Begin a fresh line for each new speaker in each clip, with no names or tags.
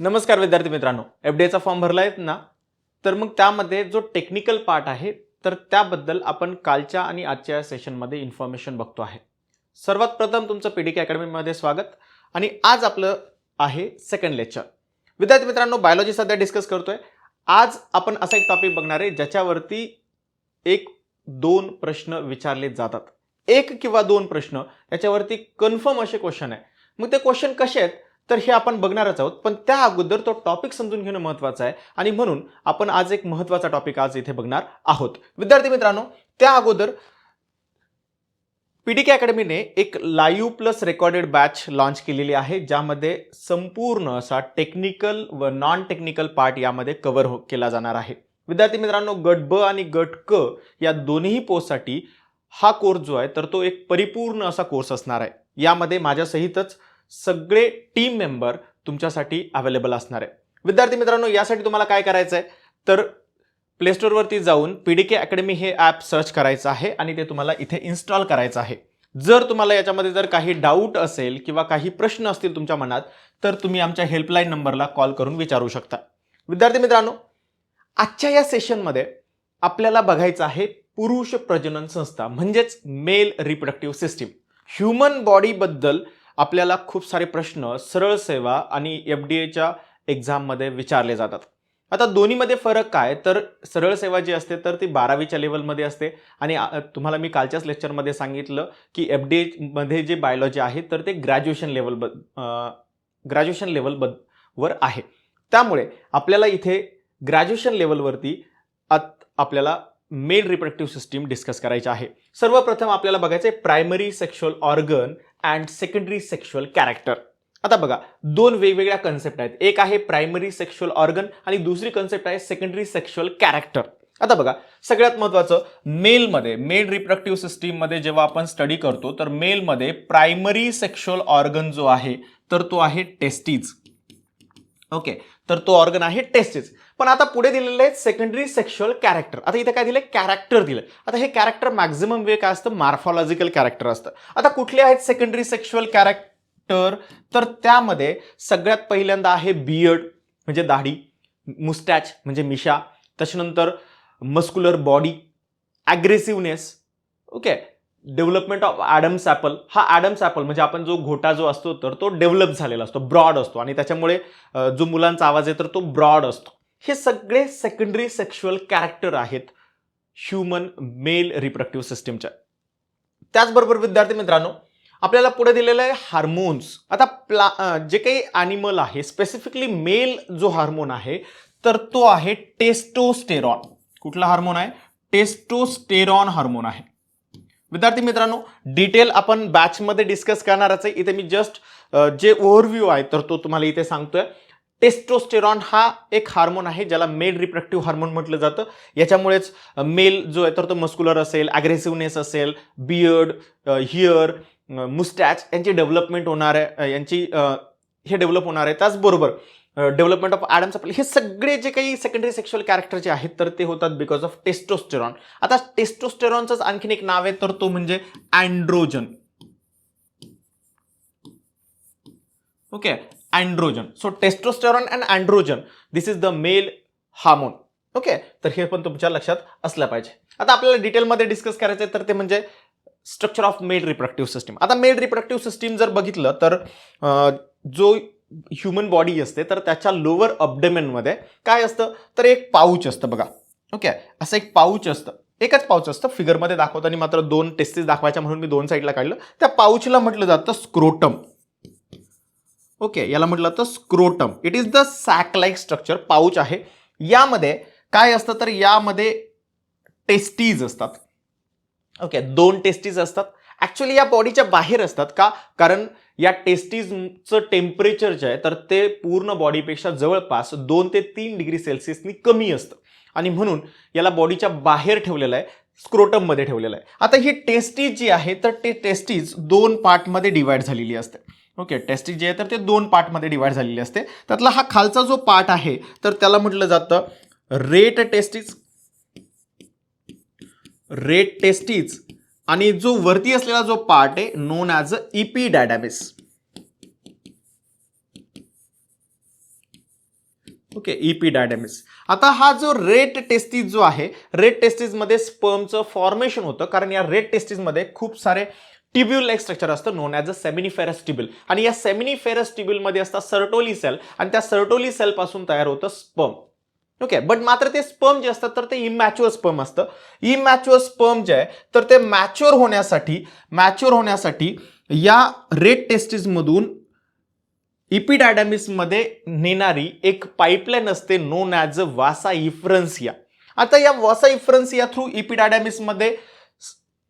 नमस्कार विद्यार्थी मित्रांनो. एफ डी एचा फॉर्म भरला आहेत ना? तर मग त्यामध्ये जो टेक्निकल पार्ट आहे तर त्याबद्दल आपण कालच्या आणि आजच्या सेशनमध्ये इन्फॉर्मेशन बघतो आहे. सर्वात प्रथम तुमचं पी डी के अकॅडमीमध्ये स्वागत. आणि आज आपलं आहे सेकंड लेक्चर विद्यार्थी मित्रांनो बायोलॉजी सध्या डिस्कस करतोय. आज आपण असा एक टॉपिक बघणार आहे ज्याच्यावरती एक दोन प्रश्न विचारले जातात. एक किंवा दोन प्रश्न याच्यावरती कन्फर्म असे क्वेश्चन आहे. मग ते क्वेश्चन कसे आहेत? तर हे आपण बघणारच आहोत. पण त्या अगोदर तो टॉपिक समजून घेणं महत्त्वाचं आहे. आणि म्हणून आपण आज एक महत्त्वाचा टॉपिक आज इथे बघणार आहोत. विद्यार्थी मित्रांनो त्या अगोदर पीडीके अकॅडमीने एक live plus recorded batch launch केलेली आहे ज्यामध्ये संपूर्ण असा टेक्निकल व नॉन टेक्निकल पार्ट यामध्ये कव्हर हो केला जाणार आहे. विद्यार्थी मित्रांनो गट ब आणि गट क या दोन्ही पोस्टसाठी हा कोर्स जो आहे तर तो एक परिपूर्ण असा कोर्स असणार आहे. यामध्ये माझ्यासहितच सगळे टीम मेंबर तुमच्यासाठी अवेलेबल असणार आहे. विद्यार्थी मित्रांनो यासाठी तुम्हाला काय करायचं आहे तर प्लेस्टोरवरती जाऊन पी डी के अकॅडमी हे ॲप सर्च करायचं आहे आणि ते तुम्हाला इथे इन्स्टॉल करायचं आहे. जर तुम्हाला याच्यामध्ये जर काही डाऊट असेल किंवा काही प्रश्न असतील तुमच्या मनात तर तुम्ही आमच्या हेल्पलाईन नंबरला कॉल करून विचारू शकता. विद्यार्थी मित्रांनो आजच्या या सेशनमध्ये आपल्याला बघायचं आहे पुरुष प्रजनन संस्था म्हणजेच मेल रिप्रोडक्टिव्ह सिस्टीम ह्युमन बॉडीबद्दल आपल्याला खूप सारे प्रश्न सरळ सेवा आणि एफ डी एच्या एक्झाममध्ये विचारले जातात. आता दोन्हीमध्ये फरक काय? तर सरळ सेवा जी असते तर ती बारावीच्या लेवलमध्ये असते. आणि तुम्हाला मी कालच्याच लेक्चरमध्ये सांगितलं की एफ डी एमध्ये जे बायोलॉजी आहे तर ते ग्रॅज्युएशन लेवल ब ग्रॅज्युएशन लेवल ब वर आहे. त्यामुळे आपल्याला इथे ग्रॅज्युएशन लेवलवरती आत आपल्याला मेन रिप्रोडक्टिव्ह सिस्टीम डिस्कस करायची आहे. सर्वप्रथम आपल्याला बघायचं आहे primary sexual organ and secondary sexual character. आता बघा दोन वेगवेगळ्या कन्सेप्ट आहेत. एक आहे प्रायमरी सेक्शुअल ऑर्गन आणि दुसरी कन्सेप्ट आहे सेकंडरी सेक्शुअल कॅरेक्टर. आता बघा सगळ्यात महत्त्वाचं मेलमध्ये मेल रिप्रोडक्टिव्ह सिस्टीममध्ये जेव्हा आपण स्टडी करतो तर मेलमध्ये प्रायमरी सेक्शुअल ऑर्गन जो आहे तर तो आहे टेस्टीज. ओके? तर तो ऑर्गन आहे टेस्टीज. पण आता पुढे दिलेलं आहे सेकंडरी सेक्शुअल कॅरेक्टर आता इथे काय दिलं कॅरेक्टर दिलं आता हे कॅरेक्टर मॅक्झिमम वे काय असतं? मार्फॉलॉजिकल कॅरेक्टर असतं. आता कुठले आहेत सेकंडरी सेक्शुअल कॅरेक्टर तर त्यामध्ये सगळ्यात पहिल्यांदा आहे बियर्ड म्हणजे दाढी मुस्टॅच म्हणजे मिशा. त्याच्यानंतर muscular body aggressiveness okay development of Adam's apple हा ॲडम्स ॲपल म्हणजे आपण जो घोटा जो असतो तर तो डेव्हलप झालेला असतो. ब्रॉड असतो. आणि त्याच्यामुळे जो मुलांचा आवाज आहे तर तो ब्रॉड असतो. हे सगळे सेकंडरी सेक्शुअल कॅरेक्टर आहेत ह्युमन मेल रिप्रोडक्टिव्ह सिस्टीमच्या त्याचबरोबर विद्यार्थी मित्रांनो आपल्याला पुढे दिलेलं आहे हार्मोन्स आता प्ला जे काही ॲनिमल आहे स्पेसिफिकली मेल जो हार्मोन आहे तर तो आहे टेस्टोस्टेरॉन कुठला हार्मोन आहे? टेस्टोस्टेरॉन हार्मोन आहे. विद्यार्थी मित्रांनो डिटेल आपण बॅचमध्ये डिस्कस करणारच आहे. इथे मी जस्ट जे ओव्हरव्ह्यू आहे तर तो तुम्हाला इथे सांगतोय. टेस्टोस्टेरॉन हा एक हार्मोन आहे ज्याला मेल रिप्रॅक्टिव्ह हार्मोन म्हटलं जातं. याच्यामुळेच मेल जो आहे तर तो मस्क्युलर असेल ॲग्रेसिव्हनेस असेल बियर्ड हिअर मुस्टॅच यांची डेव्हलपमेंट होणार आहे यांची हे डेव्हलप होणार आहे. त्याचबरोबर डेव्हलपमेंट ऑफ ॲडम्स हे सगळे जे काही सेकंडरी सेक्शुअल कॅरेक्टर जे आहेत तर ते होतात बिकॉज ऑफ टेस्टोस्टेरॉन आता टेस्टोस्टेरॉनचंच आणखीन एक नाव आहे तर तो म्हणजे androgen okay androgen so testosterone and androgen this is the male hormone okay तर हे पण तुमच्या लक्षात असलं पाहिजे. आता आपल्याला डिटेलमध्ये डिस्कस करायचं आहे तर ते म्हणजे structure of male reproductive system आता मेल रिप्रोडक्टिव्ह सिस्टीम जर बघितलं तर जो ह्युमन बॉडी असते तर त्याच्या लोअर अपडेमेनमध्ये काय असतं? तर एक पाऊच असतं बघा. ओके असं एक पाऊच असतं. एकच पाऊच असतं. फिगरमध्ये दाखवताना मात्र दोन टेस्टीस दाखवायच्या म्हणून मी दोन साईडला काढलं. त्या पाऊचला म्हटलं जातं स्क्रोटम ओके याला म्हटलं तर scrotum. It is the sac like structure pouch आहे. यामध्ये काय असतं तर यामध्ये टेस्टीज असतात. ओके दोन टेस्टीज असतात. ॲक्च्युली या बॉडीच्या बाहेर असतात का? कारण या टेस्टीजचं टेम्परेचर जे आहे तर ते पूर्ण बॉडीपेक्षा जवळपास दोन ते तीन डिग्री सेल्सिअसनी कमी असतं. आणि म्हणून याला बॉडीच्या बाहेर ठेवलेलं आहे स्क्रोटममध्ये ठेवलेलं आहे. आता ही टेस्टीज जी आहे तर ते टेस्टीज दोन पार्टमध्ये डिवाईड झालेली असते. ओके टेस्टीज जे आहे तर ते दोन पार्टमध्ये डिवाईड झालेली असते. त्यातला हा खालचा जो पार्ट आहे तर त्याला म्हटलं जातं रेट टेस्टीज रेट टेस्टीज आणि जो वरती असलेला जो पार्ट आहे known as a epididymis okay epididymis आता हा जो रेट टेस्टीज जो आहे रेट टेस्टीजमध्ये स्पर्मचं फॉर्मेशन होतं कारण या रेट टेस्टीजमध्ये खूप सारे टिब्यूल एक स्ट्रक्चर असतं known as a seminiferous tubule आणि या सेमिनिफेरस टिब्यूलमध्ये असतात सर्टोली सेल आणि त्या सर्टोली सेलपासून तयार होतं स्पर्म ओके बट मात्र ते स्पर्म जे असतात तर ते इमॅच्युअर स्पर्म असतं. इमॅच्युअर स्पर्म जे आहे तर ते मॅच्युअर होण्यासाठी मॅच्युअर होण्यासाठी या रेड टेस्टीजमधून इपिडायडॅमिसमध्ये नेणारी एक पाईपलाईन असते नोन ॲज अ वासा इफ्रन्सिया आता या वासा इफ्रन्सिया थ्रू इपिडायडॅमिसमध्ये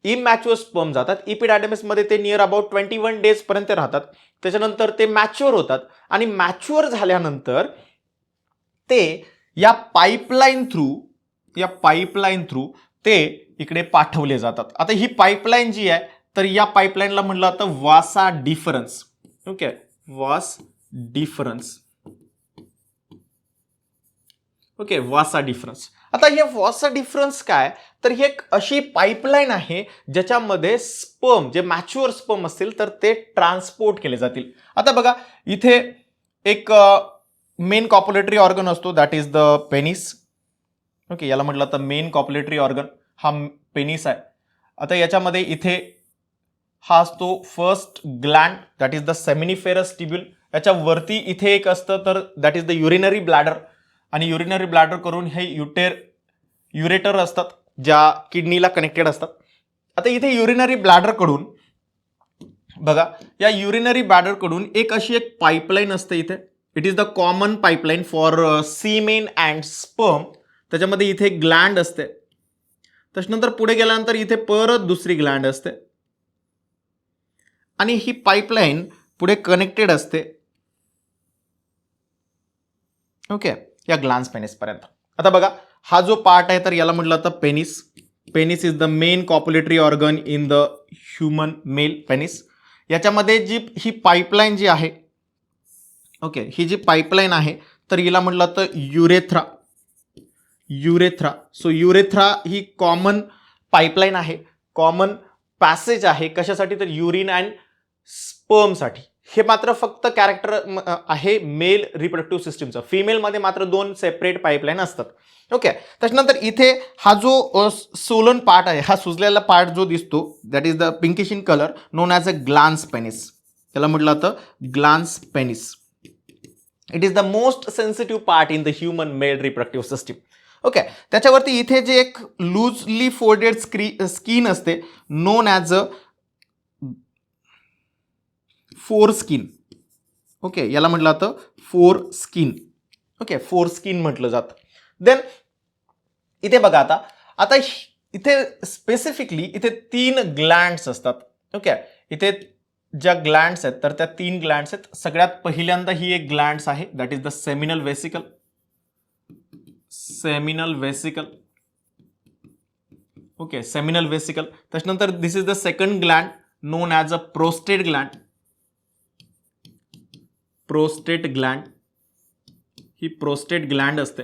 इमॅच्युअर स्पर्म जातात. इपिडॅडमिसमध्ये ते नियर अबाउट ट्वेंटी वन डेजपर्यंत राहतात. त्याच्यानंतर ते मॅच्युअर होतात. आणि मॅच्युअर झाल्यानंतर ते या पाईपलाईन थ्रू या पाईपलाईन थ्रू ते इकडे पाठवले जातात. आता ही पाईपलाईन जी आहे तर या पाईपलाईनला म्हणलं जातं vasa deferens okay vas deferens okay vasa deferens आता हे वॉसचा डिफरन्स काय? तर ही एक अशी पाईपलाईन आहे ज्याच्यामध्ये स्पर्म जे मॅच्युअर स्पर्म असतील तर ते ट्रान्सपोर्ट केले जातील. आता बघा इथे एक मेन कॉप्युलेटरी ऑर्गन असतो that is the penis okay याला म्हटलं तर मेन कॉप्युलेटरी ऑर्गन हा पेनिस आहे. आता याच्यामध्ये इथे हा असतो first gland that is the seminiferous tubule याच्या वरती इथे एक असतं तर that is the urinary bladder आणि युरिनरी ब्लॅडर करून हे युटेर युरेटर असतात ज्या किडनीला कनेक्टेड असतात. आता इथे युरिनरी ब्लॅडरकडून बघा या युरिनरी ब्लॅडरकडून एक अशी एक पाईपलाईन असते इथे. It is the common pipeline for semen and sperm त्याच्यामध्ये इथे ग्लँड असते. त्याच्यानंतर पुढे गेल्यानंतर इथे परत दुसरी ग्लँड असते. आणि ही पाईपलाईन पुढे कनेक्टेड असते. ओके या ग्लान्स पेनेसपर्यंत आता बघा हा जो पार्ट आहे तर याला म्हटलं तर penis penis is the main copulatory organ in the human male penis याच्यामध्ये जी ही पाईपलाईन जी आहे ओके ही जी पाईपलाईन आहे तर हिला म्हटलं तर युरेथ्रा युरेथ्रा सो युरेथ्रा ही कॉमन पाईपलाईन आहे. कॉमन पॅसेज आहे. कशासाठी? तर युरिन अँड स्पर्मसाठी हे मात्र फक्त कॅरेक्टर आहे मेल रिप्रोडक्टिव्ह सिस्टीमचं फिमेलमध्ये मात्र दोन सेपरेट पाईपलाईन असतात. ओके त्याच्यानंतर इथे हा जो सोलन पार्ट आहे हा सुजलेला पार्ट जो दिसतो that is the pinkish in colour known as a glans penis त्याला म्हटलं होतं glans penis it is the most sensitive part in the human male reproductive system okay त्याच्यावरती इथे जे एक लूजली फोल्डेड स्क्री स्किन असते known as a foreskin okay याला म्हटलं जातं foreskin okay foreskin म्हटलं जातं. देन इथे बघा आता. आता इथे स्पेसिफिकली इथे तीन ग्लँड्स असतात. ओके इथे ज्या ग्लँड्स आहेत तर त्या तीन ग्लँड्स आहेत. सगळ्यात पहिल्यांदा ही एक ग्लँड्स आहे. That is the seminal vesicle seminal vesicle okay seminal vesicle त्याच्यानंतर this is the second gland known as a prostate gland prostate gland. He prostate gland असते.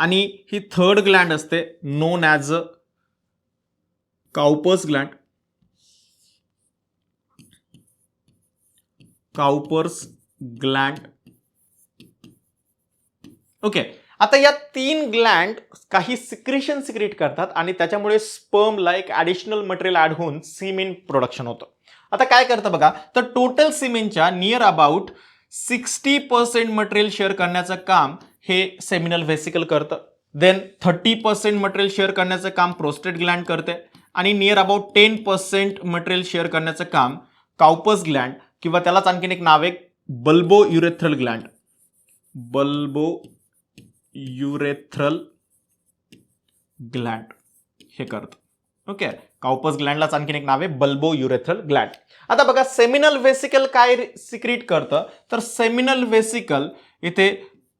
आणि ही थर्ड ग्लँड असते known as a Cowper's gland. Cowper's gland. Okay आता या तीन Gland काही secretion secret करतात आणि त्याच्यामुळे स्पर्मला एक ॲडिशनल मटेरियल ॲड होऊन सिमेंट प्रोडक्शन होतं. आता काय करतं बघा तर टोटल सिमेंटच्या near about sixty percent material share करण्याचं काम हे सेमिनल व्हेसिकल करतं. Then thirty percent material share करण्याचं काम प्रोस्टेट ग्लँड करते आणि near about ten percent material share करण्याचं काम काउपस ग्लँड किंवा त्यालाच आणखीन एक नाव आहे bulbo urethral gland. Bulbo urethral gland हे करतं. ओके काउपस ग्लँडलाच आणखीन एक नाव आहे बल्बो युरेथ्रल ग्लँड. आता बघा सेमिनल वेसिकल काय सिक्रीट करतं? तर सेमिनल वेसिकल इथे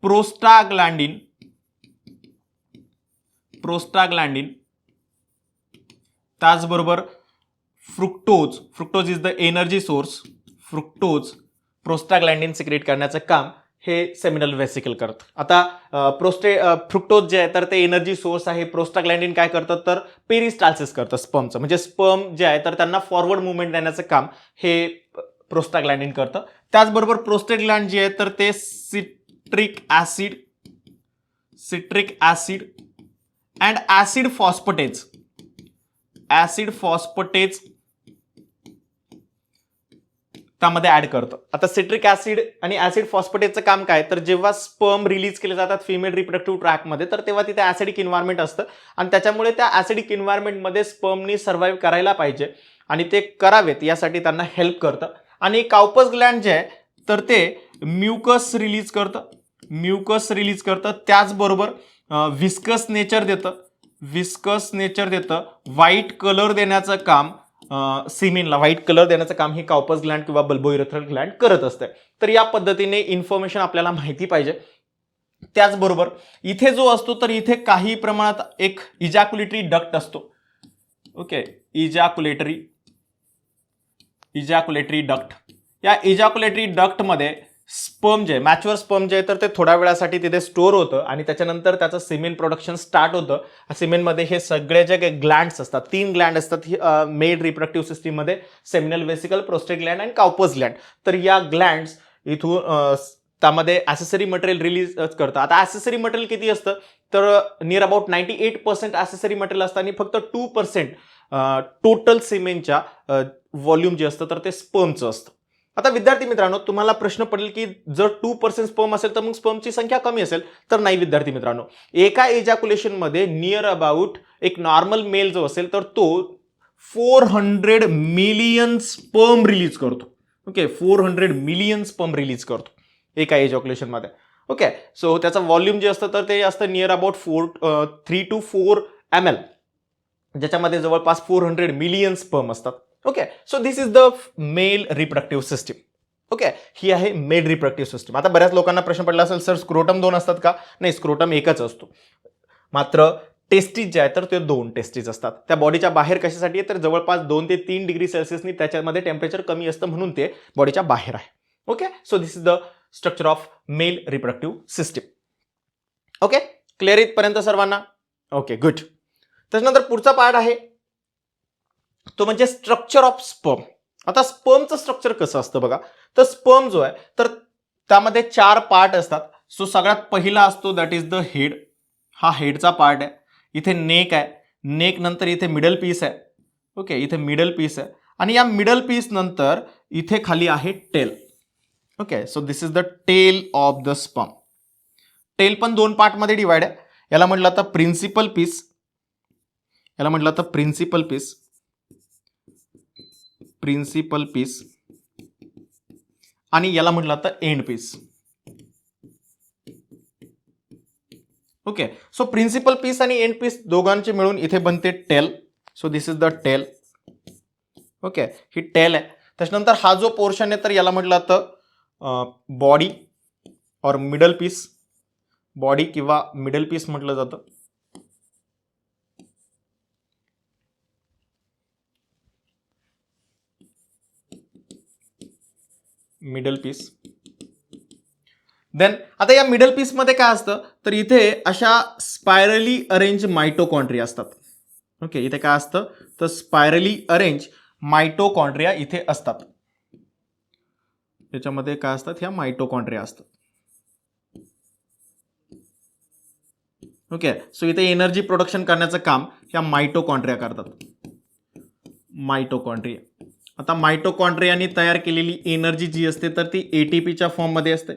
प्रोस्टाग्लँडिन प्रोस्टाग्लँडिन त्याचबरोबर fructose fructose is the energy source fructose prostaglandin secrete करण्याचं काम हे सेमिनल वेसिकल करतं. आता प्रोस्टे फ्रुक्टोज जे आहे तर ते एनर्जी सोर्स आहे. प्रोस्टाग्लँडिन काय करतं? तर पेरिस्टाल्सिस करतं स्पर्मचं म्हणजे स्पर्म जे आहे तर त्यांना फॉरवर्ड मुवमेंट देण्याचं काम हे प्रोस्टाग्लँडिन करतं. त्याचबरोबर प्रोस्टेग्लँड जे आहे तर ते citric acid citric acid and acid phosphatase acid phosphatase त्यामध्ये ऍड करतं. आता सिट्रिक ऍसिड आणि ऍसिड फॉस्फेटचं काम काय? तर जेव्हा स्पर्म रिलीज केले जातात फिमेल रिप्रोडक्टिव्ह ट्रॅकमध्ये तर तेव्हा तिथे ऍसिडिक इन्व्हायरमेंट असतं. आणि त्याच्यामुळे त्या ऍसिडिक इन्व्हायरमेंटमध्ये स्पर्मनी सर्व्हाइव्ह करायला पाहिजे आणि ते करावेत यासाठी त्यांना हेल्प करतं. आणि काउपस ग्लँड जे आहे तर ते म्युकस रिलीज करतं. म्युकस रिलीज करतं. त्याचबरोबर विस्कस नेचर देतं. विस्कस नेचर देतं. व्हाईट कलर देण्याचं काम सिमेनला व्हाईट कलर देण्याचं काम हे काउपस ग्लँड किंवा बल्बोइरेथ्रल ग्लँड करत असते. तर या पद्धतीने इन्फॉर्मेशन आपल्याला माहिती पाहिजे. त्याचबरोबर इथे जो असतो तर इथे काही प्रमाणात एक इजॅक्युलेटरी डक्ट असतो. ओके इजॅक्युलेटरी इजॅक्युलेटरी डक्ट या इजॅक्युलेटरी डक्टमध्ये स्पर्म जे आहे स्पर्म जे आहे तर ते थोड्या वेळासाठी तिथे स्टोअर होतं आणि त्याच्यानंतर त्याचं सिमेंट प्रोडक्शन स्टार्ट होतं. सिमेंटमध्ये हे सगळे जे काही ग्लँड्स असतात तीन ग्लँड असतात मेड रिप्रोडक्टिव्ह सिस्टीममध्ये सेमिनल वेसिकल प्रोस्टेट ग्लँड आणि काउपस ग्लँड तर या ग्लँड्स इथून त्यामध्ये ॲसेसरी मटेरियल रिलीज करतं. आता ॲसेसरी मटेरियल किती असतं? तर near about ninety eight percent accessory material असतं आणि फक्त टू पर्सेंट टोटल सिमेंटच्या व्हॉल्यूम जे असतं तर ते स्पर्मचं असतं. आता विद्यार्थी मित्रांनो तुम्हाला प्रश्न पडेल की जर टू पर्सेंट स्पर्म असेल तर मग स्पर्मची संख्या कमी असेल तर नाही विद्यार्थी मित्रांनो. एका एजॅक्युलेशनमध्ये नियर अबाउट एक नॉर्मल मेल जो असेल तर तो four hundred million sperm release करतो. Okay four hundred million sperm release करतो. एका एजॅक्युलेशनमध्ये ओके सो त्याचं व्हॉल्यूम जे असतं तर ते असतं near about four three two four M L ज्याच्यामध्ये जवळपास फोर हंड्रेड मिलियन स्पर्म असतात. Okay so this is the male reproductive system okay ही आहे मेल रिप्रोडक्टिव्ह सिस्टीम आता बऱ्याच लोकांना प्रश्न पडला असेल सर स्क्रोटम दोन असतात का? नाही स्क्रोटम एकच असतो. मात्र टेस्टीज जे आहे तर ते दोन टेस्टीज असतात. त्या बॉडीच्या बाहेर कशासाठी आहे? तर जवळपास दोन ते तीन डिग्री सेल्सिअसनी त्याच्यामध्ये टेम्परेचर कमी असतं म्हणून ते बॉडीच्या बाहेर आहे. Okay so this is the structure of male reproductive system okay clear इथपर्यंत सर्वांना? ओके गुड त्याच्यानंतर पुढचा पार्ट आहे. तो म्हणजे स्ट्रक्चर ऑफ स्पर्म आता स्पर्मचं स्ट्रक्चर कसं असतं बघा? तर स्पर्म जो आहे तर त्यामध्ये चार पार्ट असतात. सो सगळ्यात पहिला असतो दॅट इज द हेड हा हेडचा पार्ट आहे. इथे नेक आहे. नेक नंतर इथे मिडल पीस आहे. ओके इथे मिडल पीस आहे. आणि या मिडल पीस नंतर इथे खाली आहे tail okay so this is the tail of the sperm tail पण दोन पार्टमध्ये डिवाइड आहे. याला म्हटलं तर प्रिन्सिपल पीस याला म्हटलं तर प्रिन्सिपल पीस प्रिन्सिपल पीस आणि याला म्हटलं तर end piece okay so principal piece आणि एंड पीस दोघांचे मिळून इथे बनते tail so this is the tail okay he tail आहे. त्याच्यानंतर हा जो पोर्शन आहे तर याला म्हटलं तर बॉडी और मिडल पीस बॉडी किंवा मिडल पीस म्हटलं जातं. मिडल पीस देन आता या मिडल पीसमध्ये काय असतं? तर इथे अशा स्पायरली अरेंज मायटोकॉन्ड्रिया असतात. ओके इथे काय असतं? तर स्पायरली अरेंज मायटोकॉन्ड्रिया इथे असतात. याच्यामध्ये काय असतात? ह्या मायटोकॉन्ड्रिया असतात. ओके सो इथे एनर्जी प्रोडक्शन करण्याचं काम ह्या मायटोकॉन्ड्रिया करतात. मायटोकॉन्ड्रिया आता मायटोकॉन्ड्रियानी तयार केलेली एनर्जी जी असते तर ती ए टी पीच्या फॉर्ममध्ये असते.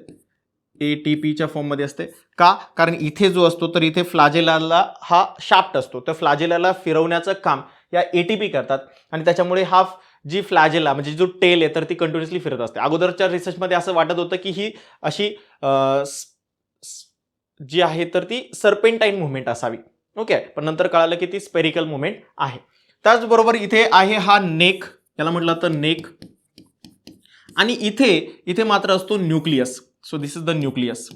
ए टी पीच्या फॉर्ममध्ये असते. का? कारण इथे जो असतो तर इथे फ्लाजेलाला हा शाफ्ट असतो. तर फ्लाजेलाला फिरवण्याचं काम या ए टी पी करतात. आणि त्याच्यामुळे हा जी फ्लॅजेला म्हणजे जो टेल आहे तर ती कंटिन्युअसली फिरत असते. अगोदरच्या रिसर्चमध्ये असं वाटत होतं की ही अशी जी आहे तर ती सर्पेंटाईन मुवमेंट असावी. ओके? पण नंतर कळालं की ती स्पेरिकल मुवमेंट आहे. त्याचबरोबर इथे आहे हा नेक याला म्हटलं तर नेक. आणि इथे इथे मात्र असतो nucleus. So this is the nucleus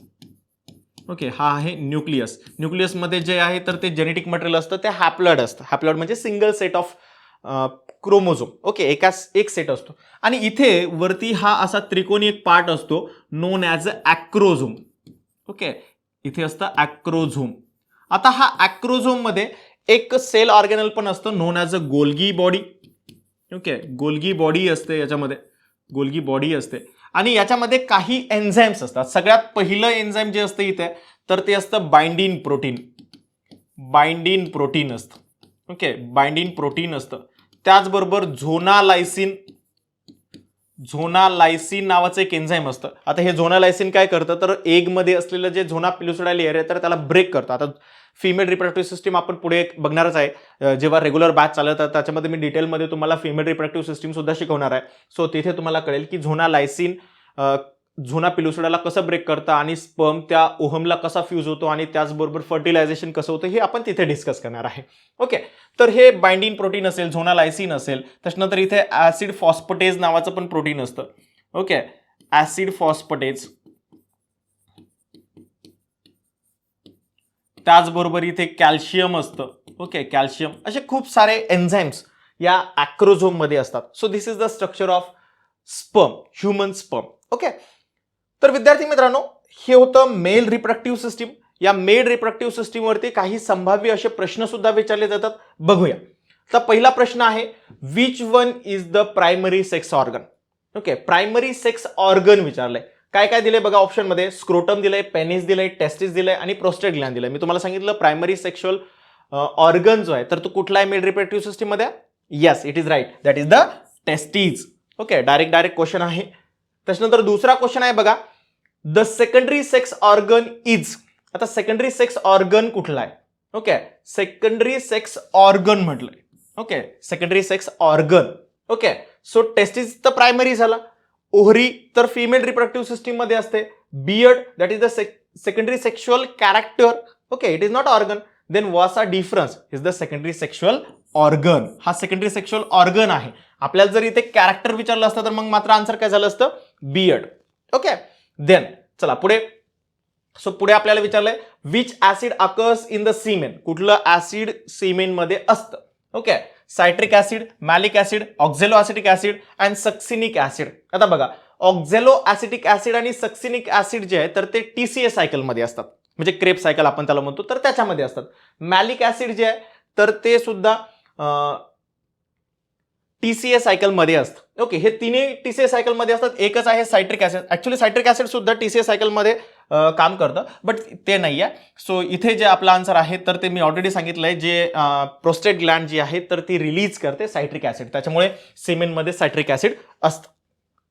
okay हा आहे न्यूक्लियस. न्यूक्लियसमध्ये जे आहे तर ते जेनेटिक मटेरियल असतं ते हॅप्लॉइड असतं. हॅप्लॉइड म्हणजे single set of chromosome okay एका एक सेट असतो. आणि इथे वरती हा असा त्रिकोणी एक पार्ट असतो known as a acrosome okay इथे असतं ॲक्रोझोम आता हा ॲक्रोझोममध्ये एक सेल ऑर्गॅनल पण असतं known as a Golgi body okay Golgi body असते याच्यामध्ये. गोलगी बॉडी असते. आणि याच्यामध्ये काही एन्झाईम्स असतात. सगळ्यात पहिलं एन्झाईम जे असतं इथे तर ते असतं बाइंडिन प्रोटीन बाइंडिन प्रोटीन असतं. ओके बाइंडिन प्रोटीन असतं. त्याचबरोबर झोनालायसिन झोनालायसिन नावाचं एक एन्झाईम असतं. आता हे झोनालायसिन काय करतं? तर एगमध्ये असलेलं जे झोना पिलुसोडा एअर आहे तर त्याला ब्रेक करतं. आता फिमेल रिप्रोडक्टिव्ह सिस्टीम आपण पुढे बघणारच आहे. जेव्हा रेग्युलर बॅच चालत त्याच्यामध्ये मी डिटेलमध्ये तुम्हाला फिमेल रिप्रोडक्टिव्ह सिस्टीम सुद्धा शिकवणार आहे. सो तिथे तुम्हाला कळेल की झोनालायसिन झोना पिलुसडाला कसं ब्रेक करतं आणि स्पर्म त्या ओहमला कसा फ्यूज होतो आणि त्याचबरोबर फर्टिलायझेशन कसं होतं हे आपण तिथे डिस्कस करणार आहे. ओके तर हे बाइंडिंग प्रोटीन असेल झोनालायसिन असेल त्याच्यानंतर इथे ॲसिड फॉस्फटेज नावाचं पण प्रोटीन असतं. ओके ॲसिड फॉस्फटेज त्याचबरोबर इथे कॅल्शियम असतं. Okay calcium. असे खूप सारे एन्झाईम्स या ॲक्रोझोममध्ये असतात. So this is the structure of sperm human sperm okay तर विद्यार्थी मित्रांनो हे होतं मेल रिप्रोडक्टिव्ह सिस्टीम या मेल रिप्रोडक्टिव्ह सिस्टीमवरती काही संभाव्य असे प्रश्न सुद्धा विचारले जातात. बघूया. तर पहिला प्रश्न आहे which one is the primary sex organ okay primary sex organ विचारलंय. काय काय दिले बघा ऑप्शनमध्ये? स्क्रोटम दिलंय पेनिस दिलंय टेस्टिस दिलंय आणि प्रोस्टेट ग्लॅन दिलंय. मी तुम्हाला सांगितलं प्रायमरी सेक्शुअल ऑर्गन जो आहे तर तो कुठला आहे? मिड रिप्रोडक्टिव्ह सिस्टीममध्ये yes it is right that is the testes okay direct direct question आहे. त्याच्यानंतर दुसरा क्वेश्चन आहे बघा. The secondary sex organ is आता सेकंडरी सेक्स ऑर्गन कुठला आहे? ओके सेकंडरी सेक्स ऑर्गन म्हटलंय. Okay secondary sex organ okay so testis तर प्रायमरी झाला. ओहरी तर फिमेल रिप्रोडक्टिव्ह सिस्टीममध्ये असते. Beard that is the secondary sexual character okay it is not organ then was a difference is the secondary sexual organ हा secondary sexual organ आहे. आपल्याला जर इथे कॅरेक्टर विचारलं असतं तर मग मात्र आन्सर काय झालं असतं? बियर्ड ओके देन चला पुढे. सो पुढे आपल्याला विचारलंय which acid occurs in the semen कुठलं ऍसिड सिमेनमध्ये असतं? Okay citric acid malic acid oxaloacetic acid and succinic acid आता बघा ऑक्झेलो ॲसिटिक ऍसिड आणि सक्सिनिक ॲसिड जे आहे तर ते टी सी ए सायकलमध्ये असतात. म्हणजे क्रेप सायकल आपण त्याला म्हणतो तर त्याच्यामध्ये असतात. मॅलिक ॲसिड जे आहे तर ते सुद्धा टी सी ए सायकलमध्ये असतं. ओके हे तिन्ही टी सी ए सायकलमध्ये असतात. एकच आहे citric acid. Actually citric acid सुद्धा टी सी ए सायकलमध्ये काम करतं. बट ते नाही आहे सो इथे जे आपलं आन्सर आहे तर ते मी ऑलरेडी सांगितलंय. जे प्रोस्टेट ग्लँड जी आहे तर ती रिलीज करते सायट्रिक ऍसिड त्याच्यामुळे सिमेंटमध्ये सायट्रिक ऍसिड असतं.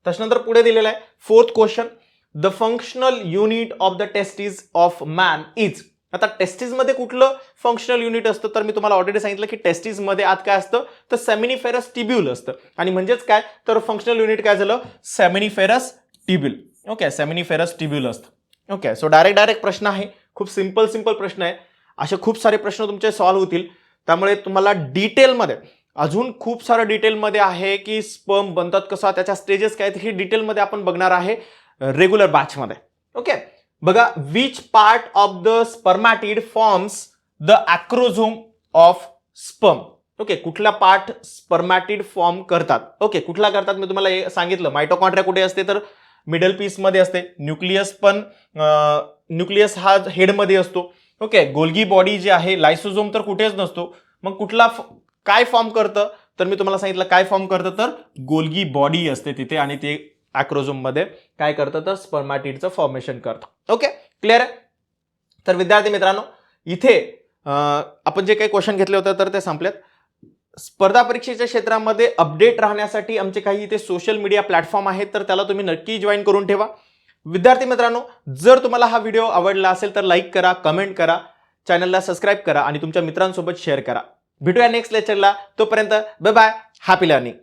त्याच्यानंतर पुढे दिलेलं आहे. Fourth question the functional unit of the testes of man is आता टेस्टीजमध्ये कुठलं फंक्शनल युनिट असतं? तर मी तुम्हाला ऑलरेडी सांगितलं की टेस्टीजमध्ये आत काय असतं? तर सेमिनिफेरस टिब्युल असतं. आणि म्हणजेच काय? तर फंक्शनल युनिट काय झालं? Seminiferous tubule okay seminiferous tubule असतं. ओके सो डायरेक्ट डायरेक्ट प्रश्न आहे. खूप सिंपल सिंपल प्रश्न आहे. असे खूप सारे प्रश्न तुमचे सॉल्व्ह होतील. त्यामुळे तुम्हाला डिटेलमध्ये अजून खूप सारं डिटेलमध्ये आहे की स्पर्म बनतात कसा त्याच्या स्टेजेस काय आहेत हे डिटेलमध्ये आपण बघणार आहे रेग्युलर बॅचमध्ये ओके बघा which part of the spermatid forms the acrosome of sperm okay कुठला पार्ट स्पर्मॅटिड फॉर्म करतात? ओके कुठला करतात? मी तुम्हाला हे सांगितलं. मायटोकॉन्ट्रिया कुठे असते तर मिडल पीसमध्ये असते. न्यूक्लियस पण न्यूक्लियस हा हेडमध्ये असतो. ओके गोल्गी बॉडी जी आहे लायसोझोम तर कुठेच नसतो. मग कुठला फ- काय फॉर्म करतं? तर मी तुम्हाला सांगितलं काय फॉर्म करतं तर गोल्गी बॉडी असते तिथे आणि ते मध्ये. काय करतं तर स्पर्मॅटिडचं फॉर्मेशन करतं. ओके क्लिअर आहे? तर विद्यार्थी मित्रांनो इथे आपण जे काही क्वेश्चन घेतले होते तर ते संपलेत. स्पर्धा परीक्षेच्या क्षेत्रामध्ये अपडेट राहण्यासाठी आमचे काही इथे सोशल मीडिया प्लॅटफॉर्म आहेत तर त्याला तुम्ही नक्की जॉईन करून ठेवा. विद्यार्थी मित्रांनो जर तुम्हाला हा व्हिडिओ आवडला असेल तर लाईक करा कमेंट करा चॅनलला सबस्क्राईब करा आणि तुमच्या मित्रांसोबत शेअर करा. भेटूया नेक्स्ट लेक्चरला तोपर्यंत बाय बाय हॅपी लर्निंग